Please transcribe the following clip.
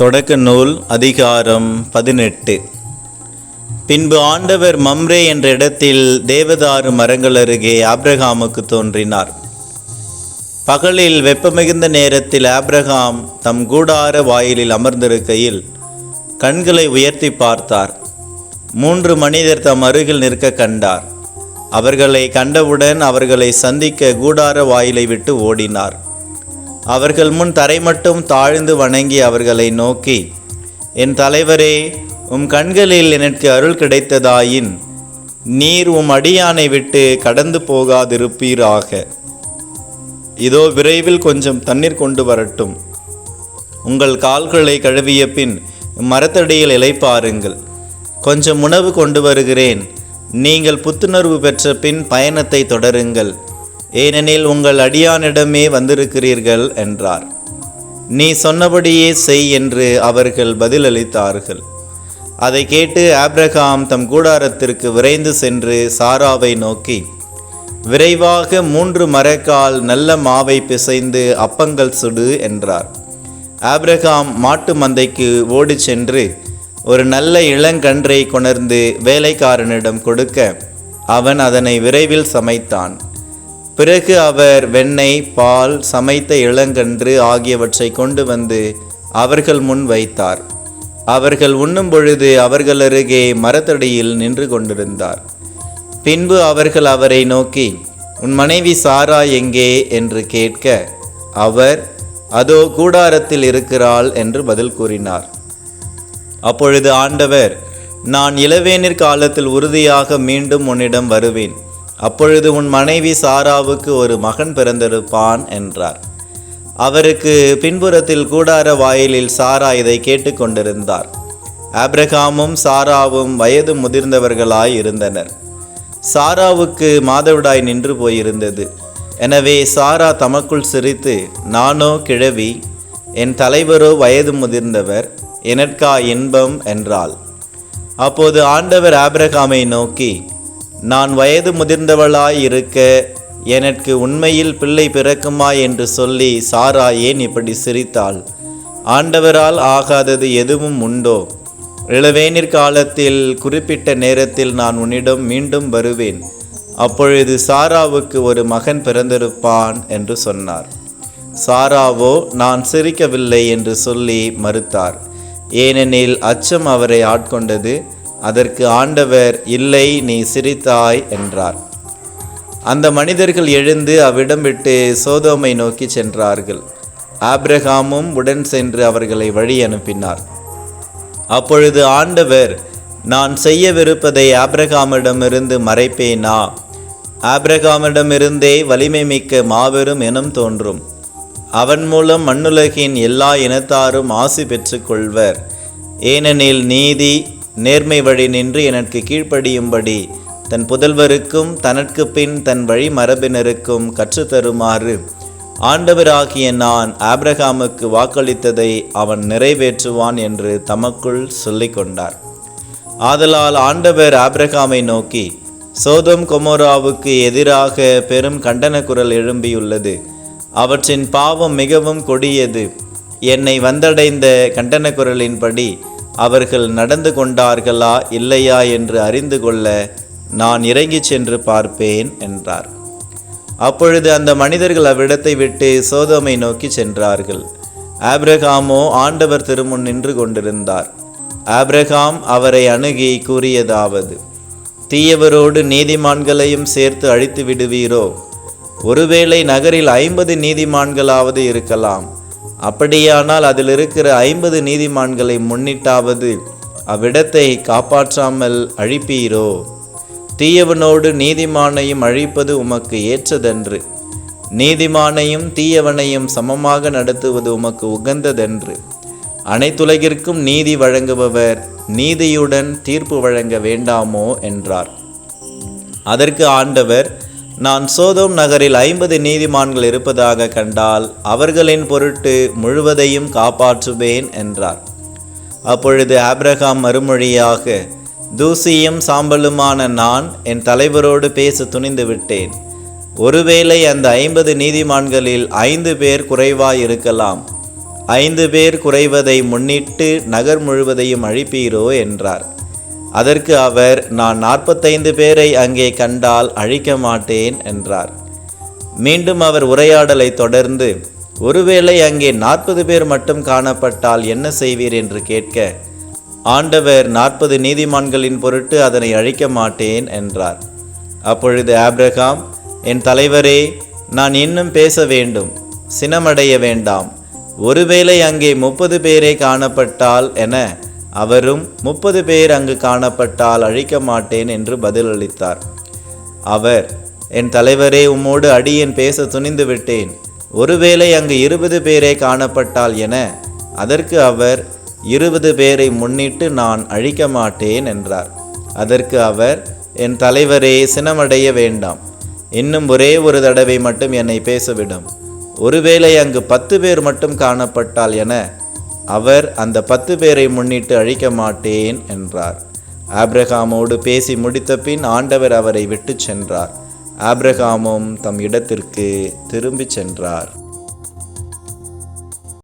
தொடக்க நூல் அதிகாரம் பதினெட்டு. பின்பு ஆண்டவர் மம்ரே என்ற இடத்தில் தேவதாரு மரங்கள் அருகே ஆப்ரஹாமுக்கு தோன்றினார். பகலில் வெப்பமிகுந்த நேரத்தில் ஆப்ரஹாம் தம் கூடார வாயிலில் அமர்ந்திருக்கையில் கண்களை உயர்த்தி பார்த்தார். மூன்று மனிதர் தம் அருகில் நிற்க கண்டார். அவர்களை கண்டவுடன் அவர்களை சந்திக்க கூடார வாயிலை விட்டு ஓடினார். அவர்கள் முன் தரை மட்டும் தாழ்ந்து வணங்கி அவர்களை நோக்கி என் தலைவரே உம் கண்களில் எனக்கு அருள் கிடைத்ததாயின் நீர் உம் அடியானை விட்டு கடந்து போகாதிருப்பீராக. இதோ விரைவில் கொஞ்சம் தண்ணீர் கொண்டு வரட்டும். உங்கள் கால்களை கழுவிய பின் மரத்தடியில் இலைப்பாருங்கள் கொஞ்சம் உணவு கொண்டு வருகிறேன். நீங்கள் புத்துணர்வு பெற்ற பின் பயணத்தை தொடருங்கள். ஏனெனில் உங்கள் அடியானிடமே வந்திருக்கிறீர்கள் என்றார். நீ சொன்னபடியே செய் என்று அவர்கள் பதிலளித்தார்கள். அதை கேட்டு ஆப்ரகாம் தம் கூடாரத்திற்கு விரைந்து சென்று சாராவை நோக்கி விரைவாக மூன்று மரக்கால் நல்ல மாவை பிசைந்து அப்பங்கள் சுடு என்றார். ஆப்ரகாம் மாட்டு மந்தைக்கு ஓடிச் சென்று ஒரு நல்ல இளங்கன்றை கொணர்ந்து வேலைக்காரனிடம் கொடுக்க அவன் அதனை விரைவில் சமைத்தான். பிறகு அவர் வெண்ணெய் பால் சமைத்த இளங்கன்று ஆகியவற்றை கொண்டு வந்து அவர்கள் முன் வைத்தார். அவர்கள் உண்ணும் பொழுது அவர்கள் அருகே மரத்தடியில் நின்று கொண்டிருந்தார். பின்பு அவர்கள் அவரை நோக்கி உன் மனைவி சாரா எங்கே? என்று கேட்க அவர் அதோ கூடாரத்தில் இருக்கிறாள் என்று பதில் கூறினார். அப்பொழுது ஆண்டவர் நான் இளவேனிற் காலத்தில் உறுதியாக மீண்டும் உன்னிடம் வருவேன். அப்பொழுது உன் மனைவி சாராவுக்கு ஒரு மகன் பிறந்திருப்பான் என்றார். அவருக்கு பின்புறத்தில் கூடார வாயிலில் சாரா இதை கேட்டுக்கொண்டிருந்தார் ஆப்ரகாமும் சாராவும் வயது முதிர்ந்தவர்களாய் இருந்தனர். சாராவுக்கு மாதவிடாய் நின்று போயிருந்தது. எனவே சாரா தமக்குள் சிரித்து நானோ கிழவி என் தலைவரோ வயது முதிர்ந்தவர் எனக்கா இன்பம் என்றாள். அப்போது ஆண்டவர் ஆப்ரகாமை நோக்கி நான் வயது முதிர்ந்தவளாய் இருக்க எனக்கு உண்மையில் பிள்ளை பிறக்குமா என்று சொல்லி சாரா ஏன் இப்படி சிரித்தாள்? ஆண்டவரால் ஆகாதது எதுவும் உண்டோ? இளவேனிற் காலத்தில் குறிப்பிட்ட நேரத்தில் நான் உன்னிடம் மீண்டும் வருவேன். அப்பொழுது சாராவுக்கு ஒரு மகன் பிறந்திருப்பான் என்று சொன்னார். சாராவோ நான் சிரிக்கவில்லை என்று சொல்லி மறுத்தார். ஏனெனில் அச்சம் அவரை ஆட்கொண்டது. அதற்கு ஆண்டவர் இல்லை நீ சிரித்தாய் என்றார். அந்த மனிதர்கள் எழுந்து அவ்விடம் விட்டு சோதோமை நோக்கி சென்றார்கள். ஆப்ரஹாமும் உடன் சென்று அவர்களை வழி அனுப்பினார். அப்பொழுது ஆண்டவர் நான் செய்யவிருப்பதை ஆப்ரஹாமிடமிருந்து மறைப்பேனா? ஆப்ரஹாமிடமிருந்தே வலிமை மிக்க மாபெரும் இனம் தோன்றும். அவன் மூலம் மண்ணுலகின் எல்லா இனத்தாரும் ஆசி பெற்றுக்கொள்வர். ஏனெனில் நீதி நேர்மை வழி நின்று எனக்கு கீழ்ப்படியும்படி தன் புதல்வருக்கும் தனக்கு பின் தன் வழி மரபினருக்கும் கற்றுத்தருமாறு. ஆண்டவராகிய நான் ஆப்ரஹாமுக்கு வாக்களித்ததை அவன் நிறைவேற்றுவான் என்று தமக்குள் சொல்லிக்கொண்டார் ஆதலால் ஆண்டவர் ஆப்ரஹாமை நோக்கி சோதம் கொமோராவுக்கு எதிராக பெரும் கண்டன குரல் எழும்பியுள்ளது. அவற்றின் பாவம் மிகவும் கொடியது. என்னை வந்தடைந்த கண்டன குரலின்படி அவர்கள் நடந்து கொண்டார்களா இல்லையா என்று அறிந்து கொள்ள நான் இறங்கிச் சென்று பார்ப்பேன் என்றார். அப்பொழுது அந்த மனிதர்கள் அவ்விடத்தை விட்டு சோதோமை நோக்கி சென்றார்கள். ஆப்ரஹாமோ ஆண்டவர் திருமுன் நின்று கொண்டிருந்தார். ஆப்ரஹாம் அவரை அணுகி கூறியதாவது தீயவரோடு நீதிமான்களையும் சேர்த்து அழித்து விடுவீரோ? ஒருவேளை நகரில் ஐம்பது நீதிமான்களாவது இருக்கலாம். அப்படியானால் அதில் இருக்கிற ஐம்பது நீதிமான்களை முன்னிட்டாவது அவ்விடத்தை காப்பாற்றாமல் அழிப்பீரோ? தீயவனோடு நீதிமானையும் அழிப்பது உமக்கு ஏற்றதென்று. நீதிமானையும் தீயவனையும் சமமாக நடத்துவது உமக்கு உகந்ததென்று. அனைத்துலகிற்கும் நீதி வழங்குபவர் நீதியுடன் தீர்ப்பு வழங்க வேண்டாமோ? என்றார். அதற்கு ஆண்டவர் நான் சோதோம் நகரில் ஐம்பது நீதிமான்கள் இருப்பதாக கண்டால் அவர்களின் பொருட்டு முழுவதையும் காப்பாற்றுவேன் என்றார். அப்பொழுது ஆப்ரஹாம் மறுமொழியாக தூசியும் சாம்பலுமான நான் என் தலைவரோடு பேச துணிந்து விட்டேன். ஒருவேளை அந்த ஐம்பது நீதிமான்களில் ஐந்து பேர் குறைவாயிருக்கலாம். ஐந்து பேர் குறைவதை முன்னிட்டு நகர் முழுவதையும் அழிப்பீரோ என்றார். அதற்கு அவர் நான் நாற்பத்தைந்து பேரை அங்கே கண்டால் அழிக்க மாட்டேன் என்றார். மீண்டும் அவர் உரையாடலை தொடர்ந்து ஒருவேளை அங்கே நாற்பது பேர் மட்டும் காணப்பட்டால் என்ன செய்வீர்? என்று கேட்க ஆண்டவர் நாற்பது நீதிமான்களின் பொருட்டு அதனை அழிக்க மாட்டேன் என்றார். அப்பொழுது ஆப்ரஹாம் என் தலைவரே நான் இன்னும் பேச வேண்டும் சினமடைய வேண்டாம். ஒருவேளை அங்கே முப்பது பேரே காணப்பட்டால் என அவரும் முப்பது பேர் அங்கு காணப்பட்டால் அழிக்க மாட்டேன் என்று பதிலளித்தார். அவர் என் தலைவரே உம்மோடு அடியேன் பேச துணிந்து விட்டேன். ஒருவேளை அங்கு இருபது பேரே காணப்பட்டால் என அதற்கு அவர் இருபது பேரை முன்னிட்டு நான் அழிக்க மாட்டேன் என்றார். அதற்கு அவர் என் தலைவரே சினமடைய வேண்டாம். இன்னும் ஒரே ஒரு தடவை மட்டும் என்னை பேசவிடும் ஒருவேளை அங்கு பத்து பேர் மட்டும் காணப்பட்டால் என அவர் அந்த பத்து பேரை முன்னிட்டு அழிக்க மாட்டேன் என்றார். ஆப்ரஹாமோடு பேசி முடித்த பின் ஆண்டவர் அவரை விட்டுச் சென்றார். ஆப்ரஹாமும் தம் இடத்திற்கு திரும்பிச் சென்றார்.